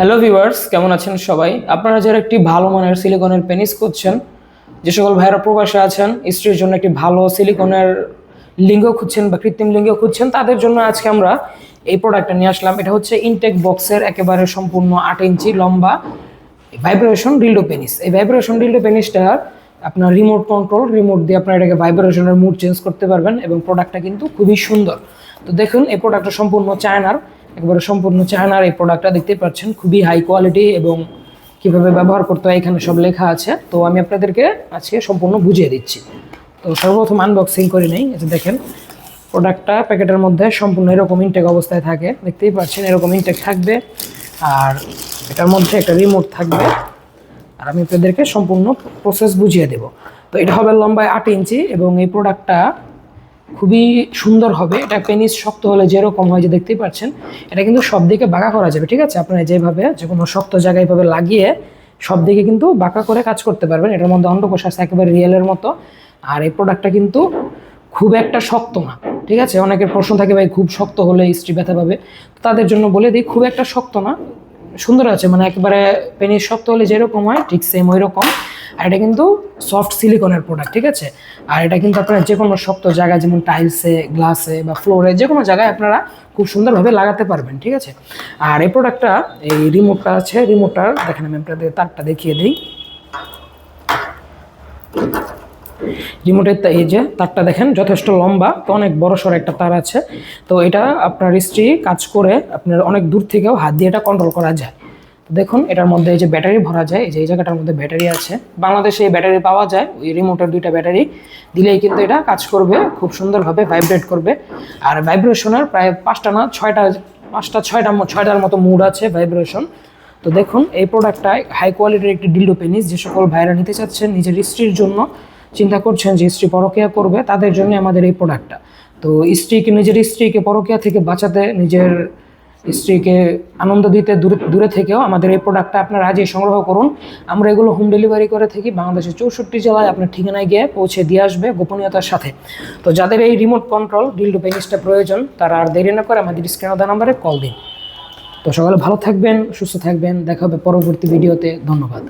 Hello viewers কেমন আছেন সবাই? আপনারা যারা একটি ভালো মানের সিলিকনের পেনিস খুঁজছেন, যে সকল ভাইরা প্রবাসে আছেন, স্ত্রীর জন্য একটি ভালো সিলিকনের লিঙ্গ খুঁজছেন বা কৃত্রিম লিঙ্গ খুঁজছেন, তাদের জন্য আজকে আমরা এই প্রোডাক্টটা নিয়ে আসলাম। এটা হচ্ছে ইনটেক বক্সের একেবারে সম্পূর্ণ আট ইঞ্চি লম্বা ভাইব্রেশন ডিল্ডো পেনিস এই ভাইব্রেশন ডিল্ডো পেনিসটা আপনার রিমোট কন্ট্রোল রিমোট দিয়ে আপনার এটাকে ভাইব্রেশনের মুড চেঞ্জ করতে পারবেন এবং প্রোডাক্টটা কিন্তু খুবই সুন্দর। তো দেখুন, এই প্রোডাক্টটা সম্পূর্ণ চায়নার। একবারে সম্পূর্ণ চায়নার এই প্রোডাক্টটা দেখতেই পাচ্ছেন। খুবই হাই কোয়ালিটি এবং কীভাবে ব্যবহার করতে হয় এখানে সব লেখা আছে। তো আমি আপনাদেরকে আজকে সম্পূর্ণ বুঝিয়ে দিচ্ছি। তো সর্বপ্রথম আনবক্সিং করে নেই। এটা দেখেন প্রোডাক্টটা প্যাকেটের মধ্যে সম্পূর্ণ এরকম ইনটেক অবস্থায় থাকে। দেখতেই পাচ্ছেন, এরকম ইনটেক থাকবে। আর এটার মধ্যে একটা রিমোট থাকবে। আর আমি আপনাদেরকে সম্পূর্ণ প্রসেস বুঝিয়ে দেব। তো এটা হবে লম্বায় আট ইঞ্চি এবং এই প্রোডাক্টটা খুবই সুন্দর হবে। এটা পেনিস শক্ত হলে যেরকম হয় যে দেখতেই পাচ্ছেন, এটা কিন্তু সব দিকে বাঁকা করা যাবে, ঠিক আছে? আপনারা যেভাবে যে কোনো শক্ত জায়গায় এভাবে লাগিয়ে সব দিকে কিন্তু বাঁকা করে কাজ করতে পারবেন। এটার মধ্যে অন্ডকোষ আছে একেবারে রিয়েলের মতো। আর এই প্রোডাক্টটা কিন্তু খুব একটা শক্ত না, ঠিক আছে? অনেকের প্রশ্ন থাকে, ভাই, খুব শক্ত হলে স্ত্রী ব্যথা পাবে? তাদের জন্য বলে দিই, খুব একটা শক্ত না। সুন্দর আছে মানে একেবারে পেনিস শক্ত হলে যেরকম হয়, ঠিক সেম ওই রকম আর এটা কিন্তু সফট সিলিকনের প্রোডাক্ট ঠিক আছে? আর এটা কিন্তু আপনারা যে কোনো শক্ত জায়গায়, যেমন টাইলসে গ্লাসে বা ফ্লোরে যে কোনো জায়গায় আপনারা খুব সুন্দরভাবে লাগাতে পারবেন, ঠিক আছে? আর এই প্রোডাক্টটা এই রিমোটটা আছে রিমোটটার দেখেন আমি আপনাদের তারটা দেখিয়ে দিই। রিমোটের এই যে তারটা দেখেন, যথেষ্ট লম্বা, তো অনেক বড় সড়ো একটা তার আছে। তো এটা আপনার স্ত্রী কাজ করে আপনার অনেক দূর থেকেও হাত দিয়ে এটা কন্ট্রোল করা যায়। দেখুন, এটার মধ্যে এই যে ব্যাটারি ভরা যায়, এই যে এই জায়গাটার মধ্যে ব্যাটারি আছে। বাংলাদেশে এই ব্যাটারি পাওয়া যায়, ওই রিমোটের দুইটা ব্যাটারি। দিলেই কিন্তু এটা কাজ করবে, খুব সুন্দরভাবে ভাইব্রেট করবে। আর ভাইব্রেশনের প্রায় পাঁচটা না, ছয়টা, পাঁচটা, ছয়টা ছয়টার মতো মুড আছে ভাইব্রেশন তো দেখুন, এই প্রোডাক্টটা হাই কোয়ালিটির একটি ডিল্ডো পেনিস যে সকল ভাইরা নিতে চাচ্ছেন নিজের স্ত্রীর জন্য চিন্তা করছেন যে স্ত্রী পরকিয়া করবে, তাদের জন্য আমাদের এই প্রোডাক্টটা তো স্ত্রীকে নিজের স্ত্রীকে পরকিয়া থেকে বাঁচাতে, নিজের স্ত্রীকে আনন্দ দিতে দূরে দূরে থেকেও আমাদের এই প্রোডাক্টটা আপনারা আজই সংগ্রহ করুন। আমরা এগুলো হোম ডেলিভারি করে থাকি, বাংলাদেশের চৌষট্টি জেলায় আপনার ঠিকানায় গিয়ে পৌঁছে দিয়ে আসবে গোপনীয়তার সাথে। তো যাদের এই রিমোট কন্ট্রোল ডিল্ডো পেনিসটা প্রয়োজন, তারা আর দেরি না করে আমাদের স্ক্রিনে দেওয়া নাম্বারে কল দিন। তো সকালে ভালো থাকবেন, সুস্থ থাকবেন, দেখা হবে পরবর্তী ভিডিওতে ধন্যবাদ।